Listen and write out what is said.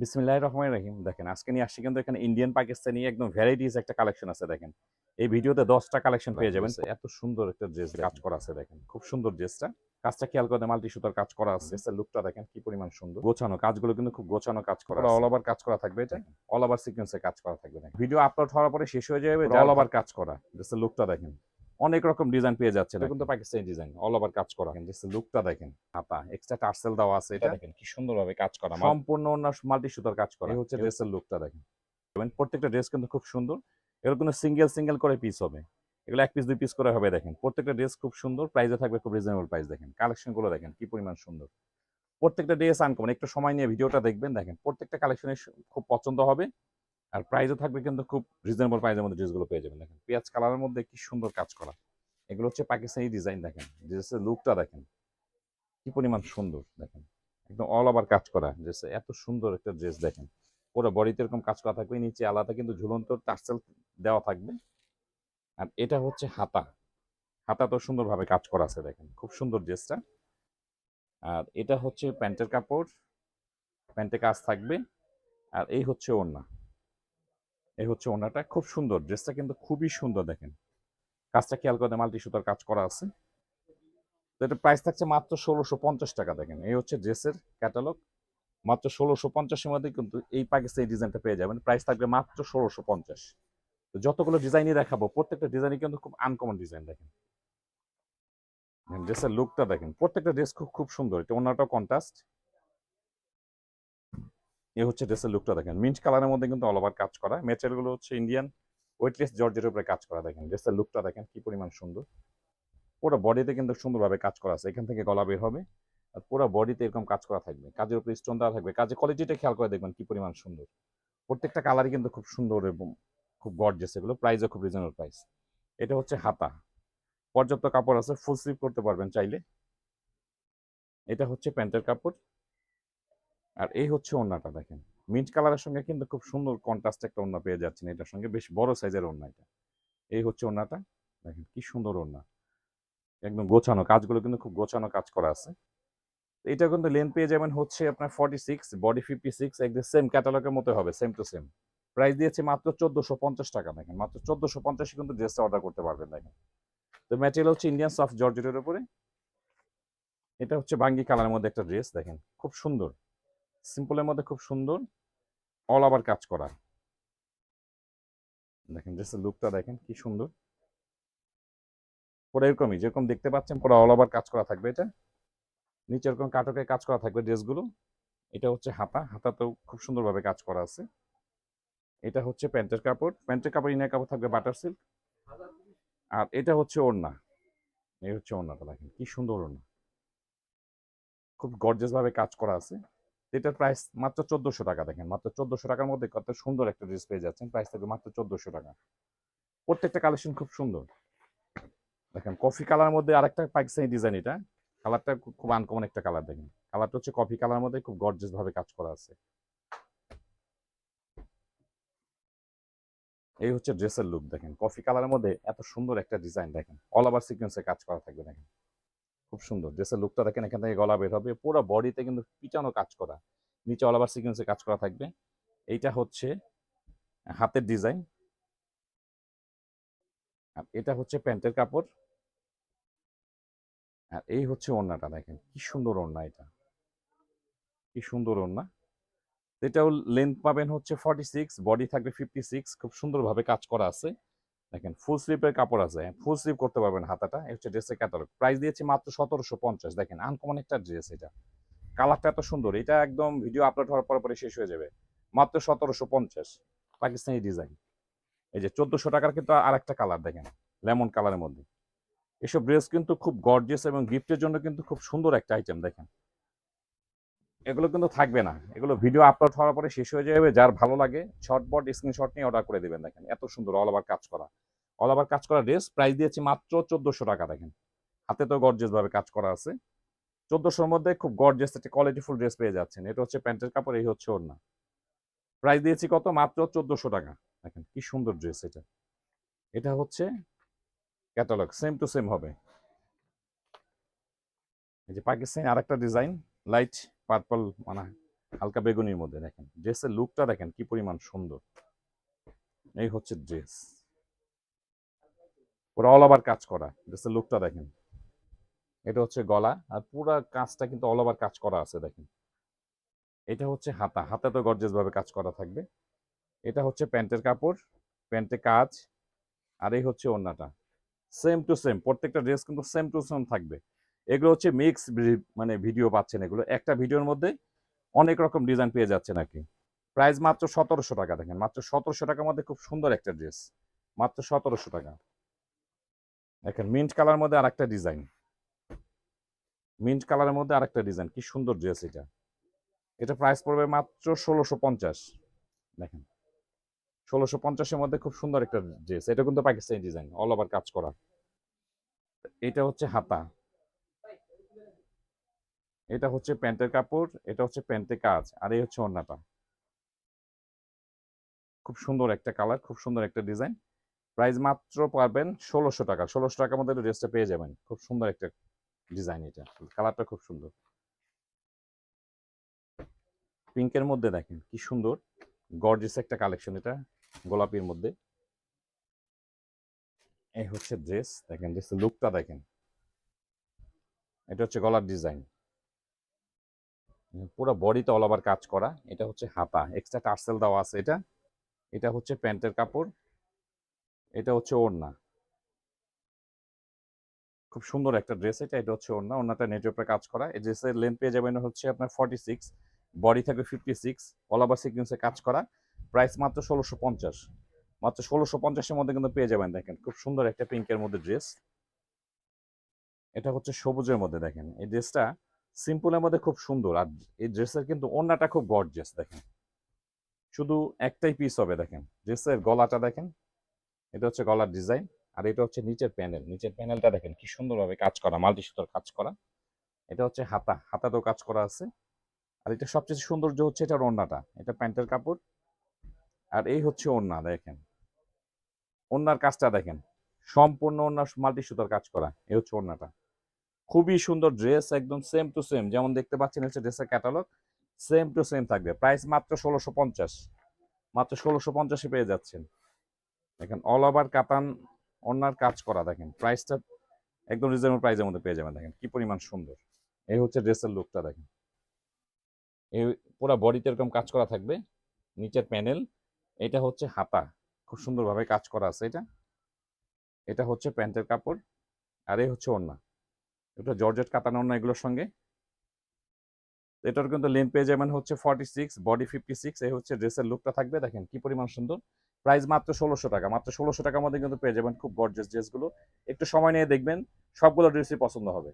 বিসমিল্লাহ রহমান রহিম। দেখেন আজকে নিয়ে আসছি কিন্তু এখানে ইন্ডিয়ান পাকিস্তানি একদম ভ্যারাইটিস একটা কালেকশন আছে দেখেন। এই ভিডিওতে দশটা কালেকশন পেয়ে যাবেন। এত সুন্দর একটা ড্রেস কাজ করা আছে দেখেন। খুব সুন্দর ড্রেসটা কাজটা খেয়াল করে মাল্টি সুতার কাজ করা আছে। লুকটা দেখেন কি পরিমাণ সুন্দর। গোছানো কাজগুলো কিন্তু খুব গোছানো কাজ করা অল ওভার কাজ করা থাকবে এটা? অল ওভার সিকোয়েন্সে কাজ করা থাকবে ভিডিও আপলোড হওয়ার পরে শেষ হয়ে যাবে অল ওভার কাজ করা। ড্রেসের লুকটা দেখেন। অনেক রকম ডিজাইন পেয়ে যাচ্ছে এটা কিন্তু পাকিস্তানি ডিজাইন অল ওভার কাজ করা। ড্রেসের লুকটা দেখেন। হাতা এক্সট্রা টার্সেল দেওয়া আছে এটা দেখেন কি সুন্দরভাবে কাজ করা। সম্পূর্ণ অন্য মাল্টি সুতার কাজ করা। এই হচ্ছে ড্রেসের লুকটা দেখেন। এবং প্রত্যেকটা ড্রেস কিন্তু খুব সুন্দর। এগুলো কিন্তু সিঙ্গেল সিঙ্গেল করে পিস হবে। এগুলো এক পিস দুই পিস করে হবে দেখেন। প্রত্যেকটা ড্রেস খুব সুন্দর প্রাইসে থাকবে খুব রিজনেবল প্রাইস দেখেন। কালেকশনগুলো দেখেন কি পরিমাণ সুন্দর। প্রত্যেকটা ড্রেস আনকমন একটু সময় নিয়ে ভিডিওটা দেখবেন দেখেন। প্রত্যেকটা কালেকশনে খুব পছন্দ হবে। আর প্রাইসও থাকবে কিন্তু খুব রিজনেবল প্রাইসের মধ্যে ড্রেসগুলো পেয়ে যাবেন। দেখেন, পেঁয়াজ কালারের মধ্যে কি সুন্দর কাজ করা। এগুলো হচ্ছে পাকিস্তানি ডিজাইন দেখেন। ড্রেসের লুকটা দেখেন, কি পরিমাণ সুন্দর, দেখেন। একদম অল ওভার কাজ করা। ড্রেসে এত সুন্দর একটা ড্রেস দেখেন। পুরো বডিতে এরকম কাজ করা থাকবে, নিচে আলাদা কিন্তু ঝুলন্ত টার্সেল দেওয়া থাকবে। আর এটা হচ্ছে হাতা। হাতা তো সুন্দরভাবে কাজ করা আছে, দেখেন। খুব সুন্দর ড্রেসটা আর এটা হচ্ছে প্যান্টের কাপড়। প্যান্টে কাজ থাকবে। আর এই হচ্ছে ওড়না। এই হচ্ছে ওড়নাটা খুব সুন্দর, ড্রেসটা কিন্তু খুবই সুন্দর দেখেন। কাজটা খেয়াল করে মাল্টি সুতার কাজ করা আছে? তো এটা প্রাইস থাকছে মাত্র ষোলোশো পঞ্চাশ টাকা দেখেন। এই হচ্ছে ড্রেসের ক্যাটালগ মাত্র ষোলোশো পঞ্চাশের মধ্যে কিন্তু এই পাকিস্তানি ডিজাইনটা পেয়ে যাবেন। প্রাইস থাকবে মাত্র ষোলোশো পঞ্চাশ। তো যতগুলো ডিজাইনই দেখাবো, প্রত্যেকটা ডিজাইনই কিন্তু খুব আনকমন ডিজাইন দেখেন। ড্রেসের লুকটা দেখেন। প্রত্যেকটা ড্রেস খুব খুব সুন্দর। এটা অন্যটাও কন্ট্রাস্ট এ হচ্ছে ড্রেসের লুকটা দেখেন। মিন্ট কালারের মধ্যে কিন্তু অল ওভার কাজ করা। মেটেরিয়ালগুলো হচ্ছে ইন্ডিয়ান ওয়েটলেস জর্জের উপরে কাজ করা দেখেন। ড্রেসের লুকটা দেখেন কি পরিমাণ সুন্দর। পুরো বডিতে কিন্তু সুন্দরভাবে কাজ করা আছে। এখান থেকে গলা বের হবে আর পুরো বডিতে এরকম কাজ করা থাকবে। কাজের উপরে স্টোন দেওয়া থাকবে। কাজের কোয়ালিটিটা খেয়াল করে দেখবেন কি পরিমাণ সুন্দর। প্রত্যেকটা কালারই কিন্তু খুব সুন্দর এবং খুব গর্জেস এগুলো। প্রাইসও খুব রিজনেবল প্রাইস এটা হচ্ছে হাতা। পর্যাপ্ত কাপড় আছে। ফুল স্লিভ করতে পারবেন চাইলে। এটা হচ্ছে প্যান্টের কাপড়। আর এই হচ্ছে ওড়নাটা দেখেন। মিন্ট কালারের সঙ্গে কিন্তু খুব সুন্দর কন্ট্রাস্ট একটা ওড়না পেয়ে যাচ্ছেন এটার সঙ্গে, বেশ বড় সাইজের ওড়না এটা। এই হচ্ছে ওড়নাটা, দেখেন কি সুন্দর ওড়না। একদম গোছানো, কাজগুলো কিন্তু খুব গোছানো কাজ করা আছে। এটা কিন্তু লেন পেয়ে যাবেন হচ্ছে আপনার forty six body fifty six একদম সেম ক্যাটালগের মতো হবে সেম টু সেম প্রাইস দিয়েছে মাত্র চোদ্দোশো পঞ্চাশ টাকা, দেখেন, মাত্র চোদ্দোশো পঞ্চাশে কিন্তু ড্রেসটা অর্ডার করতে পারবেন, দেখেন। তো ম্যাটেরিয়াল হচ্ছে ইন্ডিয়ান সফট জর্জেটের উপরে। এটা হচ্ছে বাঙ্গি কালারের মধ্যে একটা ড্রেস দেখেন, খুব সুন্দর। সিম্পলের মধ্যে খুব সুন্দর অল ওভার কাজ করা। দেখেন ড্রেসের লুকটা দেখেন, কি সুন্দর। পুরো এরকমই, যেরকম দেখতে পাচ্ছেন, পুরো অল ওভার কাজ করা থাকবে এটা। নিচে এরকম কাটকে কাজ করা থাকবে ড্রেসগুলো। এটা হচ্ছে হাতা, হাতাতেও খুব সুন্দরভাবে কাজ করা আছে। এটা হচ্ছে প্যান্টের কাপড়। প্যান্টের কাপড়, ইনার কাপড় থাকবে বাটার সিল্ক আর এটা হচ্ছে ওড়না। এই হচ্ছে ওড়নাটা, দেখেন, কি সুন্দর ওড়না। খুব গর্জেস ভাবে কাজ করা আছে। এটার প্রাইস মাত্র চোদ্দশো টাকা দেখেন, মাত্র চোদ্দশো টাকার মধ্যে কত সুন্দর একটা ড্রেস পেয়ে যাচ্ছেন প্রাইস থাকবে মাত্র চোদ্দশো টাকা। প্রত্যেকটা কালেকশন খুব সুন্দর। দেখেন কফি কালার মধ্যে আরেকটা পাকিস্তানি ডিজাইন এটা। কালারটা খুব আনকমন একটা কালার দেখেন। কালারটা হচ্ছে কফি কালার মধ্যে খুব গর্জেস ভাবে কাজ করা আছে। এই হচ্ছে ড্রেসের লুক দেখেন। কফি কালারের মধ্যে এত সুন্দর একটা ডিজাইন দেখেন। অল ওভার সিকোয়েন্সে কাজ করা থাকবে দেখেন। খুব সুন্দর। ড্রেসের লুকটা দেখেন এখান থেকে গলা বের হবে, পুরো বডিতে কিন্তু পিটানো কাজ করা। নিচে অল ওভার সিকোয়েন্সে কাজ করা থাকবে। এইটা হচ্ছে হাতের ডিজাইন আর এটা হচ্ছে প্যান্টের কাপড়। আর এই হচ্ছে ওড়নাটা দেখেন, কি সুন্দর ওড়না এটা। কি সুন্দর ওড়না। এটাও লেন্থ পাবেন হচ্ছে ফর্টি সিক্স বডি থাকবে ফিফটি সিক্স খুব সুন্দরভাবে কাজ করা আছে। দেখেন ফুল স্লিপের কাপড় আছে ফুল স্লিপ করতে পারবেন হাতাটা হচ্ছে ড্রেসের ক্যাটালগ প্রাইস দিয়েছি মাত্র সতেরোশো পঞ্চাশ, দেখেন আনকমন একটা ড্রেস এটা। কালারটা এত সুন্দর, এটা একদম ভিডিও আপলোড হওয়ার পরে পরে শেষ হয়ে যাবে। মাত্র সতেরোশো পঞ্চাশ, পাকিস্তানি ডিজাইন এই যে চোদ্দশো টাকার কিন্তু আর একটা কালার দেখেন লেমন কালারের মধ্যে। এসব ড্রেস কিন্তু খুব গর্জিয়াস এবং গিফটের জন্য কিন্তু খুব সুন্দর একটা আইটেম দেখেন। এগুলো কিন্তু থাকবে না। এগুলো ভিডিও আপলোড হওয়ার পরে শেষ হয়ে যাবে। যার ভালো লাগে শর্টবট স্ক্রিনশট নিয়ে অর্ডার করে দেবেন দেখেন। এত সুন্দর অল ওভার কাজ করা। অল ওভার কাজ করা ড্রেস প্রাইস দিয়েছি মাত্র চোদ্দশো টাকা দেখেন। হাতে তো গর্জিয়াস ভাবে কাজ করা আছে। চোদ্দশোর মধ্যে খুব গর্জিয়াস একটা কোয়ালিটিফুল ড্রেস পেয়ে যাচ্ছেন। এটা হচ্ছে প্যান্টের কাপড়, এই হচ্ছে ওর না প্রাইস দিয়েছি কত? মাত্র চোদ্দশো টাকা। দেখেন কি সুন্দর ড্রেস এটা। এটা হচ্ছে ক্যাটালগ সেম টু সেম হবে। এই যে পাকিস্তানি আরেকটা ডিজাইন লাইট পার্পল মানে হালকা বেগুনির মধ্যে দেখেন। ড্রেসের লুকটা দেখেন কি পরিমাণ সুন্দর। এই হচ্ছে ড্রেস পুরো অল ওভার কাজ করা ড্রেসের লুকটা দেখেন। এটা হচ্ছে গলা আর পুরো কাজটা কিন্তু অল ওভার কাজ করা আছে দেখেন। এটা হচ্ছে হাতা, হাতে তো গর্জেস ভাবে কাজ করা থাকবে। এটা হচ্ছে প্যান্টের কাপড়, প্যান্টে কাজ, আর এই হচ্ছে ওড়নাটা সেম টু সেম প্রত্যেকটা ড্রেস কিন্তু সেম টু সেম থাকবে। এগুলো হচ্ছে মিক্স মানে ভিডিও পাচ্ছেন এগুলো। একটা ভিডিওর মধ্যে অনেক রকম ডিজাইন পেয়ে যাচ্ছেন আর কি। প্রাইস মাত্র সতেরোশো টাকা দেখেন। মাত্র সতেরোশো টাকার মধ্যে খুব সুন্দর একটা ড্রেস মাত্র সতেরোশো টাকা। দেখেন মিন্ট কালার মধ্যে আরেকটা ডিজাইন মিন্ট কালারের মধ্যে আরেকটা ডিজাইন কি সুন্দর ড্রেস এটা। এটা প্রাইস পড়বে মাত্র ষোলোশো পঞ্চাশ। দেখেন, ষোলোশো পঞ্চাশের মধ্যে খুব সুন্দর একটা ড্রেস এটা কিন্তু পাকিস্তানি ডিজাইন অল ওভার কাজ করা। এটা হচ্ছে হাতা। এটা হচ্ছে প্যান্টের কাপড়, এটা হচ্ছে প্যান্টের কাজ, আর এই হচ্ছে ওড়নাটা। খুব সুন্দর একটা কালার, খুব সুন্দর একটা ডিজাইন। প্রাইস মাত্র পাবেন ষোলোশো টাকা, ষোলোশো টাকার মধ্যে ড্রেসটা পেয়ে যাবেন। খুব সুন্দর একটা ডিজাইন এটা, কালারটা খুব সুন্দর। পিঙ্কের মধ্যে দেখেন কি সুন্দর গর্জিস একটা কালেকশন এটা, গোলাপির মধ্যে। এই হচ্ছে ড্রেস, দেখেন, ড্রেসের লুকটা দেখেন। এটা হচ্ছে গলার ডিজাইন। পুরো বডিতে অল ওভার কাজ করা। এটা হচ্ছে হাতা। এক্সট্রা টার্সেল দেওয়া আছে এটা। এটা হচ্ছে প্যান্টের কাপড়। এটা হচ্ছে ওড়না। খুব সুন্দর একটা ড্রেস এটা। এটা হচ্ছে ওড়না। ওড়নাটা নেটের উপরে কাজ করা। এই ড্রেসের লেন্থ পেয়ে যাবেন হচ্ছে আপনার ফর্টি সিক্স বডি থাকবে ফিফটি সিক্স অল ওভার সিকুয়েন্সে কাজ করা। প্রাইস মাত্র ষোলোশো পঞ্চাশ। মাত্র ষোলোশো পঞ্চাশের মধ্যে কিন্তু পেয়ে যাবেন দেখেন। খুব সুন্দর একটা পিঙ্কের মধ্যে ড্রেস এটা হচ্ছে সবুজের মধ্যে দেখেন। এই ড্রেসটা সিম্পলের মধ্যে খুব সুন্দর। আর এই ড্রেসের কিন্তু ওড়নাটা খুব গর্জিয়াস দেখেন। শুধু একটাই পিস হবে, দেখেন। ড্রেসের গলাটা দেখেন। এটা হচ্ছে গলার ডিজাইন আর এটা হচ্ছে নিচের প্যানেল নিচের প্যানেলটা দেখেন, কি সুন্দরভাবে কাজ করা মাল্টি সুতোর কাজ করা। এটা হচ্ছে হাতা, হাতাতেও কাজ করা আছে। আর এটা সবচেয়ে সৌন্দর্য হচ্ছে এটার ওড়নাটা, এটা প্যান্টের কাপড়। আর এই হচ্ছে ওড়না, দেখেন। ওড়নার কাজটা দেখেন, সম্পূর্ণ ওড়না মাল্টি সুতোর কাজ করা, এই হচ্ছে ওড়নাটা। খুবই সুন্দর ড্রেস একদম সেম টু সেম যেমন দেখতে পাচ্ছেন হচ্ছে ড্রেসের ক্যাটালগ সেম টু সেম থাকবে। প্রাইস মাত্র ষোলোশো পঞ্চাশ। মাত্র ষোলোশো পঞ্চাশে পেয়ে যাচ্ছেন। দেখেন অল ওভার কাতান ওনার কাজ করা, দেখেন প্রাইসটা একদম রিজনেবল প্রাইসের মধ্যে পেয়ে যাবেন, দেখেন, কি পরিমাণ সুন্দর। এই হচ্ছে ড্রেসের লুকটা দেখেন। এই পুরো বডিতে এরকম কাজ করা থাকবে, নিচের প্যানেল এটা হচ্ছে হাতা। খুব সুন্দরভাবে কাজ করা আছে এটা। এটা হচ্ছে প্যান্টের কাপড়, আর এই হচ্ছে ওড়না। এটা জর্জেট কাতানো এগুলোর সঙ্গে। এটার কিন্তু লেন্থ পেয়ে যাবেন হচ্ছে forty six body fifty six এই হচ্ছে ড্রেসের লুকটা থাকবে। দেখেন কি পরিমাণ সুন্দর। প্রাইস মাত্র ষোলোশো টাকা। মাত্র ষোলোশো টাকার মধ্যে কিন্তু পেয়ে যাবেন খুব গর্জেস ড্রেসগুলো একটু সময় নিয়ে দেখবেন, সবগুলো ড্রেসই পছন্দ হবে।